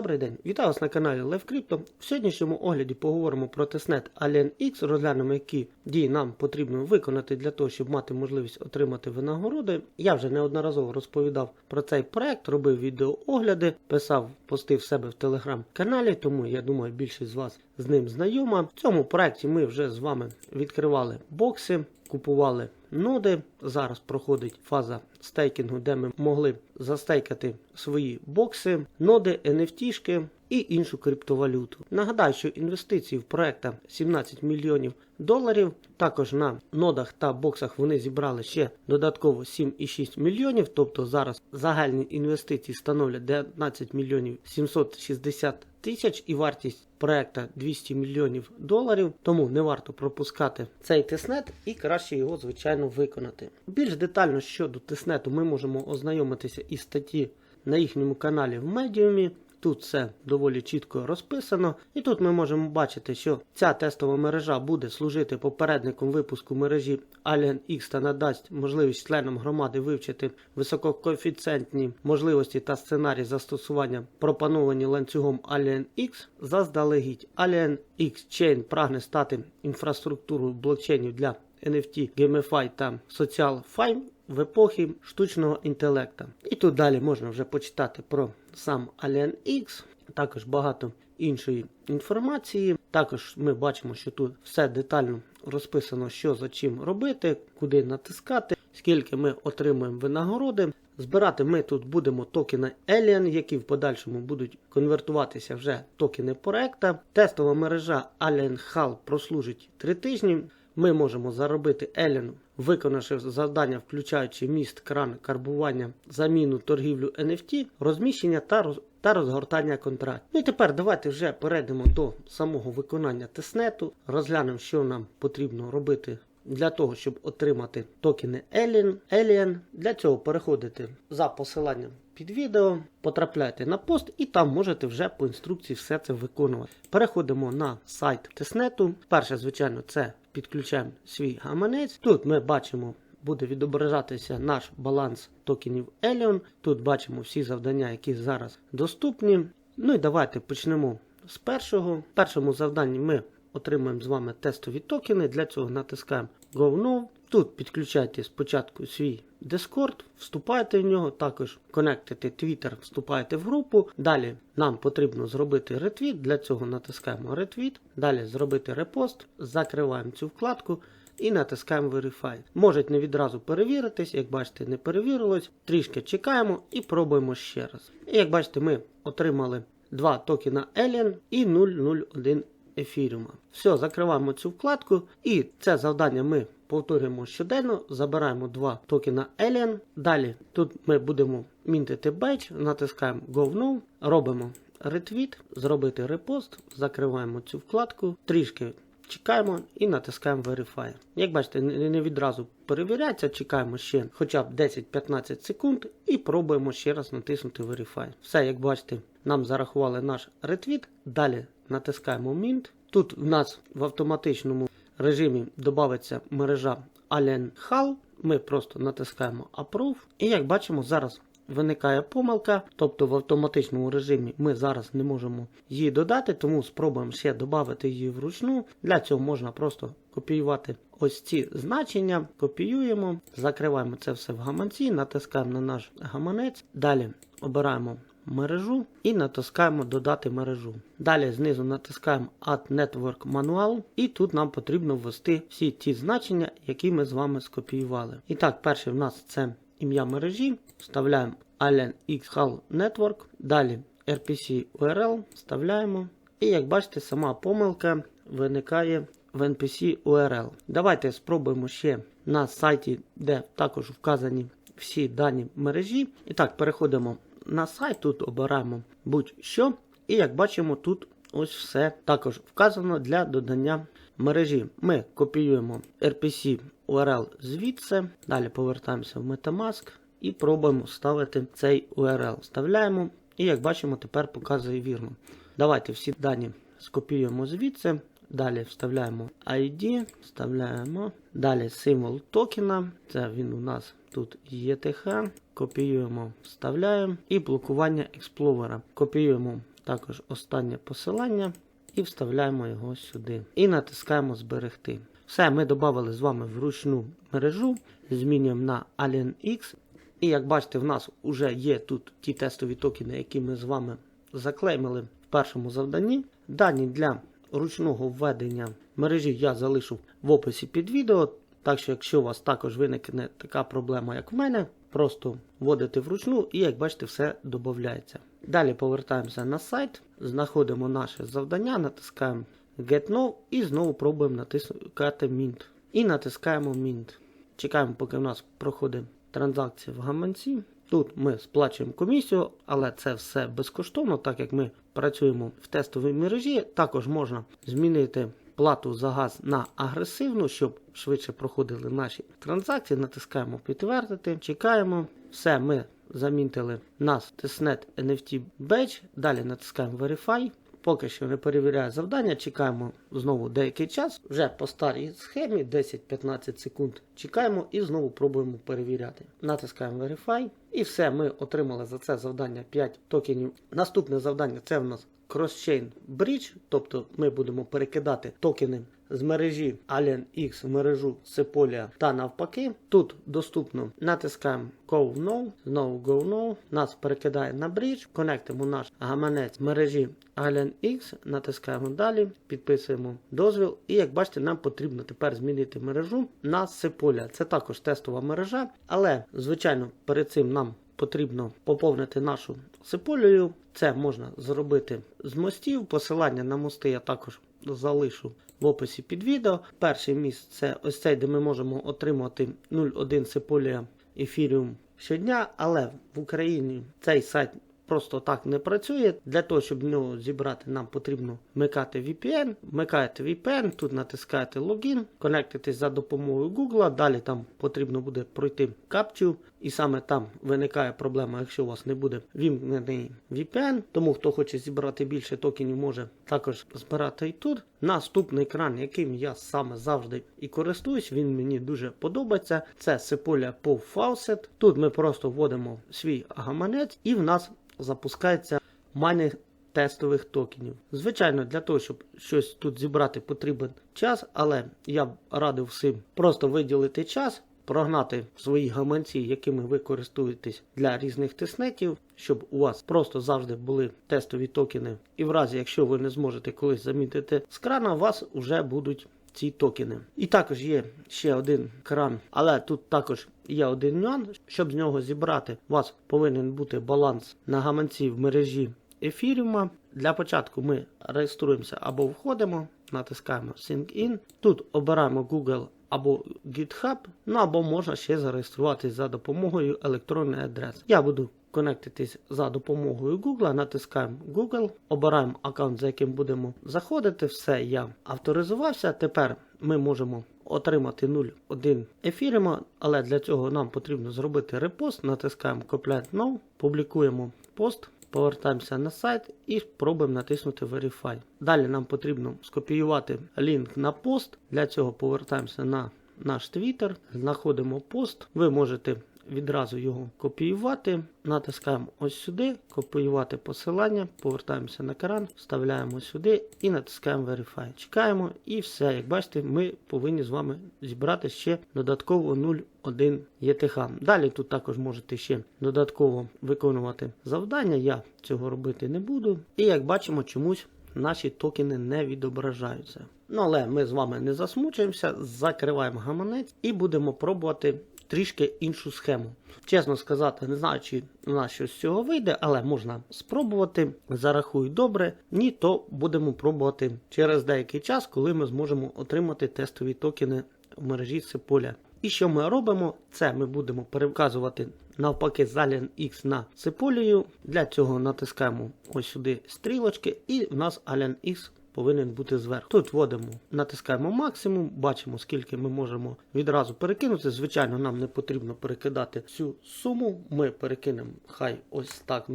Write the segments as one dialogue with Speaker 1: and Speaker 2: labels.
Speaker 1: Добрий день, вітаю вас на каналі LiveCrypto. В сьогоднішньому огляді поговоримо про тестнет Alien X, розглянемо, які дії нам потрібно виконати для того, щоб мати можливість отримати винагороди. Я вже неодноразово розповідав про цей проект, робив відеоогляди, писав пости в себе в телеграм-каналі, тому я думаю, більшість з вас з ним знайома. В цьому проекті ми вже з вами відкривали бокси, купували ноди. Зараз проходить фаза стейкінгу, де ми могли застейкати свої бокси, ноди, NFT-шки і іншу криптовалюту. Нагадаю, що інвестиції в проекта 17 мільйонів доларів. Також на нодах та боксах вони зібрали ще додатково 7,6 мільйонів. Тобто зараз загальні інвестиції становлять 19 мільйонів 760 тисяч і вартість проекта 200 мільйонів доларів. Тому не варто пропускати цей тиснет і краще його, звичайно, виконати. Більш детально щодо тиснету ми можемо ознайомитися із статті на їхньому каналі в медіумі. Тут все доволі чітко розписано, і тут ми можемо бачити, що ця тестова мережа буде служити попередником випуску мережі Alien X та надасть можливість членам громади вивчити висококоефіцієнтні можливості та сценарії застосування, пропоновані ланцюгом Alien X. Заздалегідь Alien X Chain прагне стати інфраструктурою блокчейнів для NFT, GameFi та SocialFi в епохі штучного інтелекта. І тут далі можна вже почитати про сам Alien X, також багато іншої інформації. Також ми бачимо, що тут все детально розписано, що за чим робити, куди натискати, скільки ми отримуємо винагороди. Збирати ми тут будемо токени Alien, які в подальшому будуть конвертуватися вже токени проекта. Тестова мережа Alien Hall прослужить 3 тижні. Ми можемо заробити Елін, виконавши завдання, включаючи міст, кран, карбування, заміну, торгівлю NFT, розміщення та роз... та розгортання контрактів. Ну і тепер давайте вже перейдемо до самого виконання тестнету, розглянемо, що нам потрібно робити. Для того, щоб отримати токени Alien, Alien, для цього переходите за посиланням під відео, потрапляєте на пост і там можете вже по інструкції все це виконувати. Переходимо на сайт тестнету. Перше, звичайно, це підключаємо свій гаманець. Тут ми бачимо, буде відображатися наш баланс токенів Elion. Тут бачимо всі завдання, які зараз доступні. Ну і давайте почнемо з першого. В першому завданні ми отримаємо з вами тестові токени. Для цього натискаємо Go Now. Тут підключайте спочатку свій Discord, вступаєте в нього, також конектите Twitter, вступаєте в групу. Далі нам потрібно зробити ретвіт. Для цього натискаємо ретвіт. Далі зробити репост, закриваємо цю вкладку і натискаємо Verify. Можуть не відразу перевіритись, як бачите, не перевірилось. Трішки чекаємо і пробуємо ще раз. І як бачите, ми отримали два токена Alien і 001 ефіріума. Все, закриваємо цю вкладку, і це завдання ми повторюємо щоденно. Забираємо два токена Alien. Далі тут ми будемо мінтити бейдж, натискаємо Go Now, робимо ретвіт, зробити репост, закриваємо цю вкладку, трішки чекаємо і натискаємо Verify. Як бачите, не відразу перевіряється, чекаємо ще хоча б 10-15 секунд і пробуємо ще раз натиснути Verify. Все, як бачите, нам зарахували наш ретвіт. Далі натискаємо Mint. Тут в нас в автоматичному режимі додається мережа Alien Hall. Ми просто натискаємо Approve. І як бачимо, зараз виникає помилка, тобто в автоматичному режимі ми зараз не можемо її додати, тому спробуємо ще додати її вручну. Для цього можна просто копіювати ось ці значення, копіюємо, закриваємо це все в гаманці, натискаємо на наш гаманець. Далі обираємо мережу і натискаємо Додати мережу. Далі знизу натискаємо Add Network Manual, і тут нам потрібно ввести всі ті значення, які ми з вами скопіювали. І так, перше в нас це ім'я мережі, вставляємо Alien Hall Network, далі RPC URL вставляємо. І як бачите, сама помилка виникає в NPC URL. Давайте спробуємо ще на сайті, де також вказані всі дані мережі. І так, переходимо на сайт, тут обираємо будь-що. І як бачимо, тут ось все також вказано для додання мережі. Ми копіюємо RPC URL звідси, далі повертаємося в Metamask і пробуємо вставити цей URL. Вставляємо, і як бачимо, тепер показує вірно. Давайте всі дані скопіюємо звідси. Далі вставляємо ID, вставляємо. Далі символ токена. Це він у нас тут ETH. Копіюємо, вставляємо. І блокування експловера. Копіюємо також останнє посилання і вставляємо його сюди. І натискаємо зберегти. Все, ми додали з вами вручну мережу, змінюємо на Alien X. І як бачите, в нас вже є тут ті тестові токени, які ми з вами заклеймили в першому завданні. Дані для ручного введення мережі я залишу в описі під відео. Так що, якщо у вас також виникне така проблема, як в мене, просто вводите вручну і, як бачите, все додається. Далі повертаємося на сайт, знаходимо наше завдання, натискаємо Get Now і знову пробуємо натискати Mint. І натискаємо Mint. Чекаємо, поки в нас проходить транзакція в гаманці. Тут ми сплачуємо комісію, але це все безкоштовно, так як ми працюємо в тестовій мережі. Також можна змінити плату за газ на агресивну, щоб швидше проходили наші транзакції. Натискаємо підтвердити, чекаємо. Все, ми замінтили нас testnet NFT Badge. Далі натискаємо Verify. Поки що не перевіряє завдання, чекаємо знову деякий час. Вже по старій схемі 10-15 секунд чекаємо і знову пробуємо перевіряти. Натискаємо Verify. І все, ми отримали за це завдання 5 токенів. Наступне завдання це в нас Cross-Chain Bridge, тобто ми будемо перекидати токени з мережі Alien X в мережу Sepolia та навпаки. Тут доступно натискаємо Go No, знову Go No, нас перекидає на брідж, конектимо наш гаманець мережі Alien X, натискаємо далі, підписуємо дозвіл. І як бачите, нам потрібно тепер змінити мережу на Sepolia. Це також тестова мережа, але звичайно перед цим нам потрібно поповнити нашу сиполію. Це можна зробити з мостів. Посилання на мости я також залишу в описі під відео. Перший міст це ось цей, де ми можемо отримати 0,1 сиполія ефіріум щодня, але в Україні цей сайт. Просто так не працює. Для того, щоб нього зібрати, нам потрібно вмикати VPN. Вмикаєте VPN, тут натискаєте логін, конектитесь за допомогою Google. Далі там потрібно буде пройти капчу. І саме там виникає проблема, якщо у вас не буде вімкнений VPN. Тому хто хоче зібрати більше токенів, може також збирати і тут. Наступний екран, яким я саме завжди і користуюсь, він мені дуже подобається. Це Sepolia POV Faucet. Тут ми просто вводимо свій гаманець і в нас запускається майнинг тестових токенів. Звичайно, для того, щоб щось тут зібрати, потрібен час, але я б радив всім просто виділити час. Прогнати свої гаманці, якими ви користуєтесь для різних тиснетів, щоб у вас просто завжди були тестові токени. І в разі, якщо ви не зможете колись замітити з крана, у вас вже будуть ці токени. І також є ще один кран, але тут також є один нюанс. Щоб з нього зібрати, у вас повинен бути баланс на гаманці в мережі ефіріума. Для початку ми реєструємося або входимо, натискаємо Sync In. Тут обираємо Google або GitHub, ну або можна ще зареєструватись за допомогою електронної адреси. Я буду конектитись за допомогою Google, натискаємо Google, обираємо аккаунт, за яким будемо заходити. Все, я авторизувався. Тепер ми можемо отримати 0,1 ефіріма, але для цього нам потрібно зробити репост, натискаємо Complete Now, публікуємо пост. Повертаємося на сайт і спробуємо натиснути Verify. Далі нам потрібно скопіювати лінк на пост. Для цього повертаємося на наш Twitter, знаходимо пост. Ви можете відразу його копіювати. Натискаємо ось сюди, копіювати посилання, повертаємося на екран, вставляємо сюди і натискаємо Verify. Чекаємо і все. Як бачите, ми повинні з вами зібрати ще додатково 0,1 ETH. Далі тут також можете ще додатково виконувати завдання. Я цього робити не буду. І як бачимо, чомусь наші токени не відображаються. Ну але ми з вами не засмучуємося, закриваємо гаманець і будемо пробувати трішки іншу схему. Чесно сказати, не знаю, чи у нас щось з цього вийде, але можна спробувати. Зарахую добре. Ні, то будемо пробувати через деякий час, коли ми зможемо отримати тестові токени в мережі Sepolia. І що ми робимо? Це ми будемо переказувати навпаки з Alien X на Sepolia. Для цього натискаємо ось сюди стрілочки, і в нас Alien X повинен бути зверху. Тут вводимо, натискаємо максимум, бачимо, скільки ми можемо відразу перекинути. Звичайно, нам не потрібно перекидати всю суму. Ми перекинемо хай ось так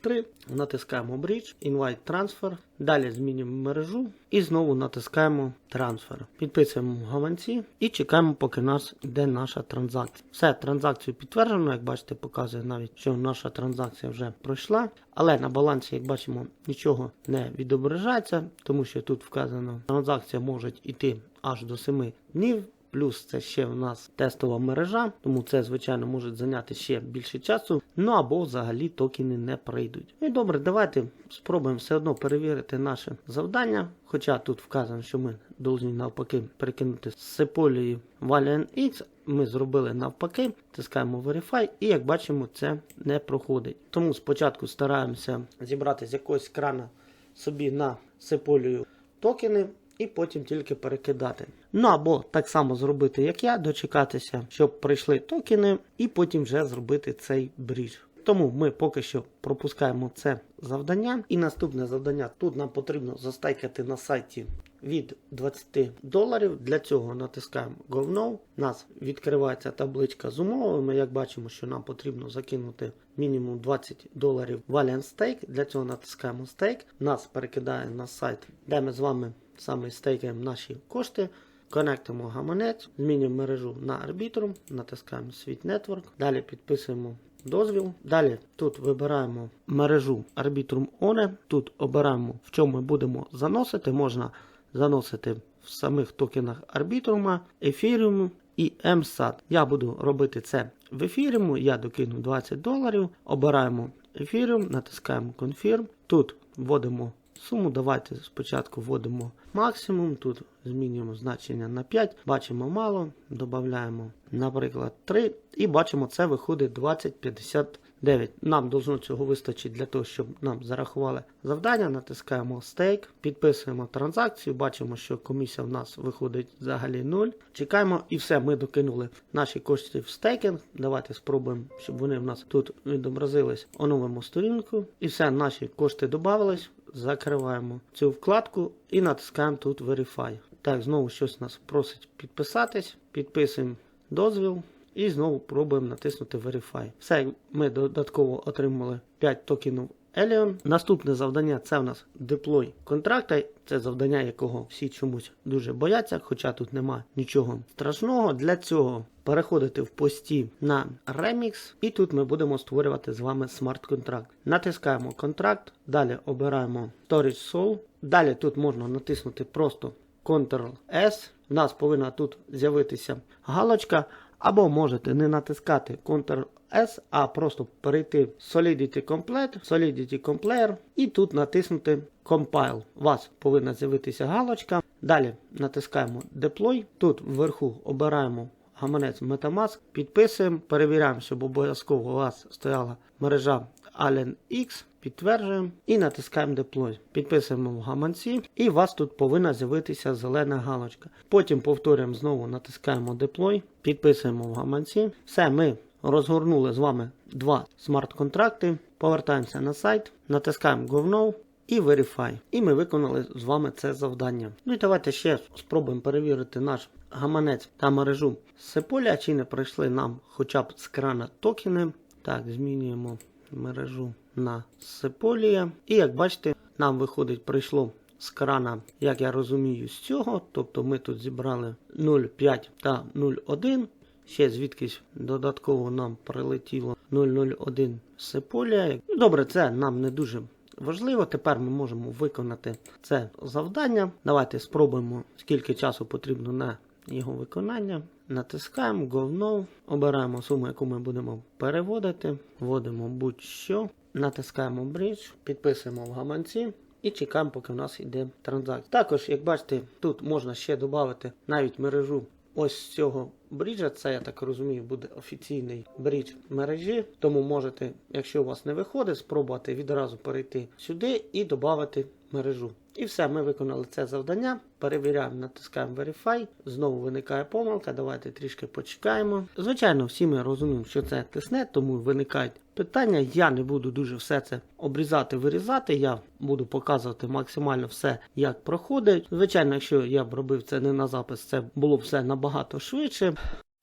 Speaker 1: 003, натискаємо Bridge, Invite Transfer, далі змінюємо мережу і знову натискаємо Transfer. Підписуємо гаманці і чекаємо, поки нас йде наша транзакція. Все, транзакцію підтверджено, як бачите, показує навіть, що наша транзакція вже пройшла. Але на балансі, як бачимо, нічого не відображається, тому що тут вказано, транзакція може йти аж до 7 днів. Плюс це ще в нас тестова мережа, тому це, звичайно, може зайняти ще більше часу. Ну або взагалі токени не прийдуть. Ну і добре, давайте спробуємо все одно перевірити наше завдання. Хоча тут вказано, що ми повинні навпаки перекинути з Сеполії X. Ми зробили навпаки, тискаємо Verify, і як бачимо, це не проходить. Тому спочатку стараємося зібрати з якогось крана собі на Сеполію токени і потім тільки перекидати. Ну або так само зробити, як я, дочекатися, щоб прийшли токени, і потім вже зробити цей брідж. Тому ми поки що пропускаємо це завдання. І наступне завдання тут нам потрібно застайкати на сайті від 20 доларів. Для цього натискаємо Go. У нас відкривається табличка з умовами. Як бачимо, що нам потрібно закинути мінімум 20 доларів Valiant Stake. Для цього натискаємо Stake. Нас перекидає на сайт, де ми з вами саме стейкаємо наші кошти. Конектимо гаманець, змінюємо мережу на Arbitrum, натискаємо Світ Network, далі підписуємо дозвіл. Далі тут вибираємо мережу Arbitrum One. Тут обираємо, в чому ми будемо заносити. Можна заносити в самих токенах Arbitrum, Ethereum і MSAT. Я буду робити це в Ethereum, я докину 20 доларів. Обираємо Ethereum, натискаємо Confirm. Тут вводимо суму. Давайте спочатку вводимо максимум. Тут змінюємо значення на 5. Бачимо мало. Додаємо, наприклад, 3. І бачимо, це виходить 2059. Нам должно цього вистачить для того, щоб нам зарахували завдання. Натискаємо стейк, підписуємо транзакцію. Бачимо, що комісія в нас виходить взагалі 0. Чекаємо і все. Ми докинули наші кошти в стейкінг. Давайте спробуємо, щоб вони в нас тут відобразились. Оновимо сторінку. І все, наші кошти додавались. Закриваємо цю вкладку і натискаємо тут Verify. Так, знову щось нас просить підписатись. Підписуємо дозвіл і знову пробуємо натиснути Verify. Все, ми додатково отримали 5 токенів Elion. Наступне завдання це в нас Deploy контракта. Це завдання, якого всі чомусь дуже бояться, хоча тут нема нічого страшного. Для цього переходити в пості на Remix, і тут ми будемо створювати з вами смарт-контракт. Натискаємо контракт, далі обираємо Storage Soul. Далі тут можна натиснути просто Ctrl-S. У нас повинна тут з'явитися галочка. Або можете не натискати Ctrl-S, а просто перейти в Solidity Complete, Solidity Compiler і тут натиснути Compile. У вас повинна з'явитися галочка. Далі натискаємо Deploy. Тут вверху обираємо гаманець Metamask, підписуємо, перевіряємо, щоб обов'язково у вас стояла мережа Allen X. Підтверджуємо і натискаємо Deploy. Підписуємо в гаманці, і у вас тут повинна з'явитися зелена галочка. Потім повторюємо знову натискаємо Deploy, підписуємо в гаманці. Все, ми розгорнули з вами два смарт-контракти. Повертаємося на сайт, натискаємо Go і Verify. І ми виконали з вами це завдання. Ну і давайте ще спробуємо перевірити наш гаманець та мережу Сеполя, чи не пройшли нам хоча б з крана токени. Так, змінюємо мережу на Сеполія. І як бачите, нам виходить, прийшло з крана, як я розумію, з цього. Тобто ми тут зібрали 0,5 та 0,1. Ще звідкись додатково нам прилетіло 001 Сеполія. Добре, це нам не дуже важливо. Тепер ми можемо виконати це завдання. Давайте спробуємо, скільки часу потрібно на його виконання. Натискаємо Go обираємо суму, яку ми будемо переводити, вводимо будь-що, натискаємо Bridge, підписуємо в гаманці і чекаємо, поки в нас йде транзакція. Також, як бачите, тут можна ще додати навіть мережу ось цього бріджа. Це, я так розумію, буде офіційний брідж мережі. Тому можете, якщо у вас не виходить, спробувати відразу перейти сюди і додати мережу. І все, ми виконали це завдання. Перевіряємо, натискаємо Verify. Знову виникає помилка. Давайте трішки почекаємо. Звичайно, всі ми розуміємо, що це тиснет, тому виникають питання. Я не буду дуже все це обрізати, вирізати. Я буду показувати максимально все, як проходить. Звичайно, якщо я б робив це не на запис, це було б все набагато швидше.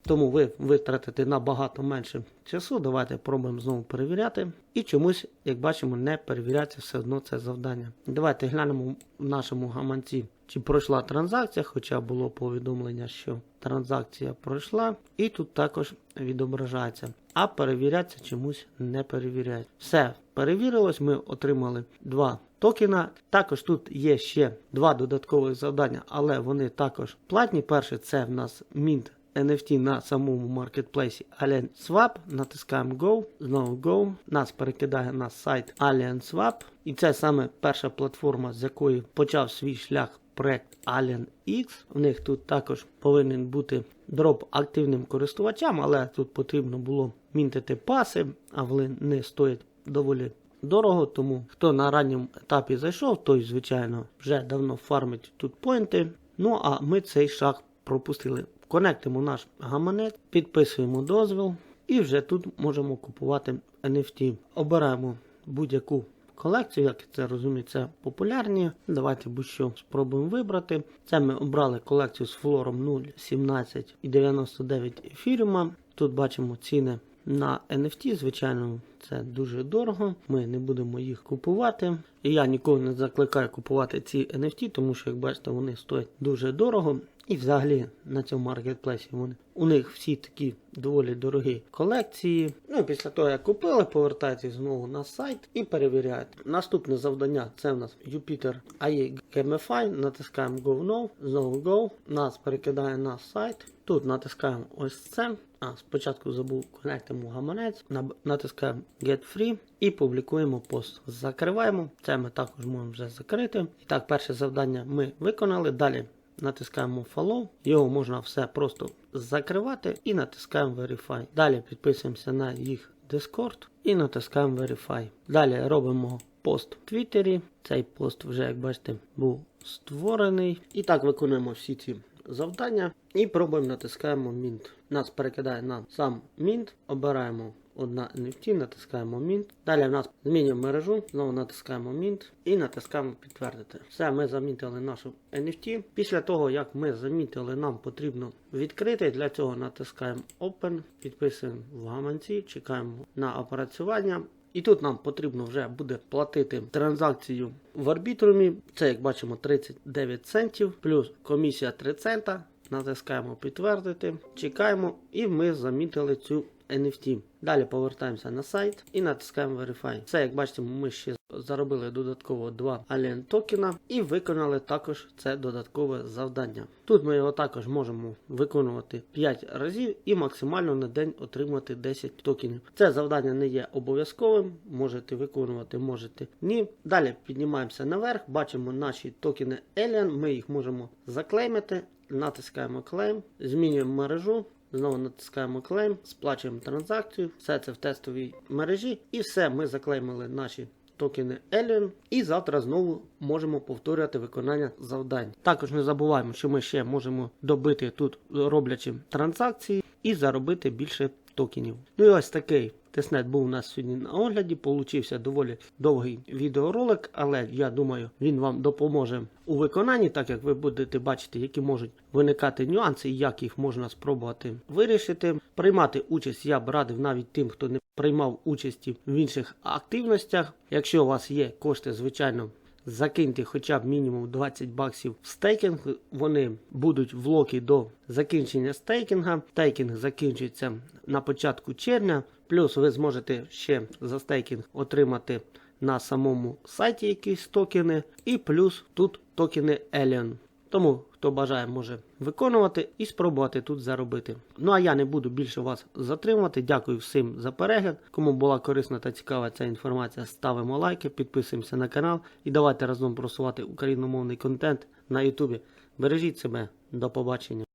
Speaker 1: Тому ви витратите набагато менше часу. Давайте пробуємо знову перевіряти. І чомусь, як бачимо, не перевіряється все одно це завдання. Давайте глянемо в нашому гаманці, чи пройшла транзакція, хоча було повідомлення, що транзакція пройшла. І тут також відображається. А перевіряться чомусь не перевіряють. Все перевірилось, ми отримали два токена. Також тут є ще два додаткових завдання, але вони також платні. Перше це в нас Mint NFT на самому маркетплейсі Alien Swap. Натискаємо Go, знову Go. Нас перекидає на сайт Alien Swap. І це саме перша платформа, з якої почав свій шлях проект Alien X. У них тут також повинен бути дроп активним користувачам, але тут потрібно було мінтити паси, а вони стоять доволі дорого. Тому хто на ранньому етапі зайшов, той, звичайно, вже давно фармить тут поінти. Ну а ми цей шаг пропустили. Конектимо наш гаманець, підписуємо дозвіл і вже тут можемо купувати NFT. Обираємо будь-яку колекцію, як це розумію, це популярні. Давайте будь-що спробуємо вибрати. Це ми обрали колекцію з флором 0,17 і 99 ефіріума. Тут бачимо ціни на NFT, звичайно, це дуже дорого. Ми не будемо їх купувати. І я ніколи не закликаю купувати ці NFT, тому що, як бачите, вони стоять дуже дорого. І взагалі на цьому маркетплейсі вони у них всі такі доволі дорогі колекції. Ну після того, як купили, повертаєтесь знову на сайт і перевіряєте. Наступне завдання це в нас Jupyter AI Gamify. Натискаємо Go Now, знову Go. Нас перекидає на сайт. Тут натискаємо ось це. А, спочатку забув конектимо гаманець, натискаємо Get Free і публікуємо пост. Закриваємо. Це ми також можемо вже закрити. І так, перше завдання ми виконали. Далі натискаємо Follow. Його можна все просто закривати і натискаємо Verify. Далі підписуємося на їх Discord і натискаємо Verify. Далі робимо пост в Твіттері. Цей пост вже, як бачите, був створений. І так виконуємо всі ці завдання і пробуємо натискаємо Mint. Нас перекидає на сам Mint, обираємо одна NFT, натискаємо Mint. Далі в нас змінюємо мережу, знову натискаємо Mint і натискаємо підтвердити. Все, ми замітили нашу NFT. Після того, як ми замітили, нам потрібно відкрити. Для цього натискаємо Open, підписуємо в гаманці, чекаємо на опрацювання. І тут нам потрібно вже буде платити транзакцію в арбітрумі. Це, як бачимо, 39 центів, плюс комісія 3 цента. Натискаємо підтвердити, чекаємо, і ми замітили цю NFT. Далі повертаємося на сайт і натискаємо Verify. Це, як бачите, ми ще заробили додатково 2 Alien токена і виконали також це додаткове завдання. Тут ми його також можемо виконувати 5 разів і максимально на день отримати 10 токенів. Це завдання не є обов'язковим, можете виконувати, можете ні. Далі піднімаємося наверх, бачимо наші токени Alien, ми їх можемо заклеймити. Натискаємо клейм, змінюємо мережу, знову натискаємо клейм, сплачуємо транзакцію, все це в тестовій мережі, і все, ми заклеймили наші токени Alien. І завтра знову можемо повторювати виконання завдань. Також не забуваємо, що ми ще можемо добити тут, роблячи транзакції, і заробити більше токенів. Ну і ось такий тестнет був у нас сьогодні на огляді. Получився доволі довгий відеоролик, але я думаю, він вам допоможе у виконанні, так як ви будете бачити, які можуть виникати нюанси і як їх можна спробувати вирішити. Приймати участь я б радив навіть тим, хто не приймав участі в інших активностях. Якщо у вас є кошти, звичайно. Закиньте хоча б мінімум 20 баксів в стейкінг. Вони будуть в локі до закінчення стейкінга. Стейкінг закінчується на початку червня. Плюс ви зможете ще за стейкінг отримати на самому сайті якісь токени. І плюс тут токени Alien. Тому, хто бажає, може виконувати і спробувати тут заробити. Ну а я не буду більше вас затримувати. Дякую всім за перегляд. Кому була корисна та цікава ця інформація, ставимо лайки, підписуємося на канал і давайте разом просувати україномовний контент на Ютубі. Бережіть себе, до побачення.